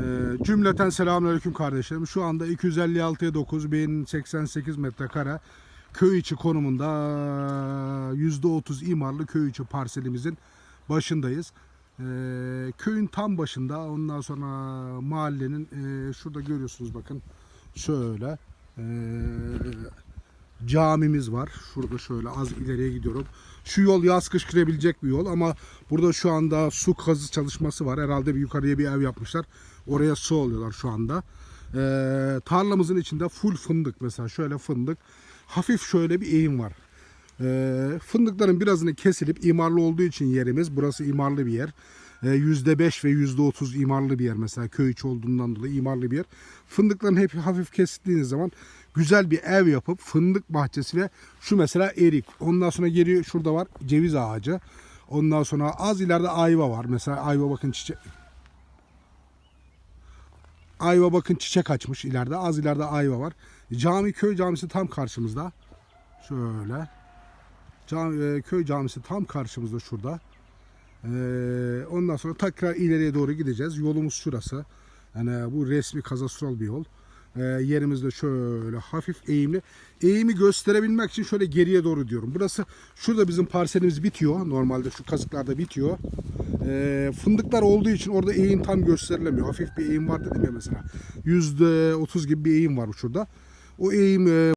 Ee, cümleten selamünaleyküm kardeşlerim. Şu anda 256'ya 9 1088 metrekare köy içi konumunda %30 imarlı köy içi parselimizin başındayız. Ee, köyün tam başında ondan sonra mahallenin e, şurada görüyorsunuz bakın şöyle camimiz var. Şurada şöyle az ileriye gidiyorum. Şu yol yaz kış girebilecek bir yol ama burada şu anda su kazı çalışması var. Herhalde bir yukarıya bir ev yapmışlar. Oraya su alıyorlar şu anda. Ee, tarlamızın içinde full fındık mesela şöyle fındık. Hafif şöyle bir eğim var. Ee, fındıkların birazını kesilip imarlı olduğu için yerimiz burası imarlı bir yer. Ee, %5 ve %30 imarlı bir yer mesela köy içi olduğundan dolayı imarlı bir yer. Fındıkların hep hafif kesildiğiniz zaman güzel bir ev yapıp fındık bahçesi ve şu mesela erik. Ondan sonra geliyor şurada var ceviz ağacı. Ondan sonra az ileride ayva var. Mesela ayva bakın çiçek. Ayva bakın çiçek açmış ileride. Az ileride ayva var. Cami köy camisi tam karşımızda. Şöyle. Cami, e, köy camisi tam karşımızda şurada. Ee, ondan sonra tekrar ileriye doğru gideceğiz. Yolumuz şurası. Yani bu resmi kazastral bir yol. Ee, yerimizde şöyle hafif eğimli. Eğimi gösterebilmek için şöyle geriye doğru diyorum. Burası şurada bizim parselimiz bitiyor. Normalde şu kazıklarda bitiyor. Ee, fındıklar olduğu için orada eğim tam gösterilemiyor. Hafif bir eğim var dedim ya mesela. %30 gibi bir eğim var şurada. O eğim e,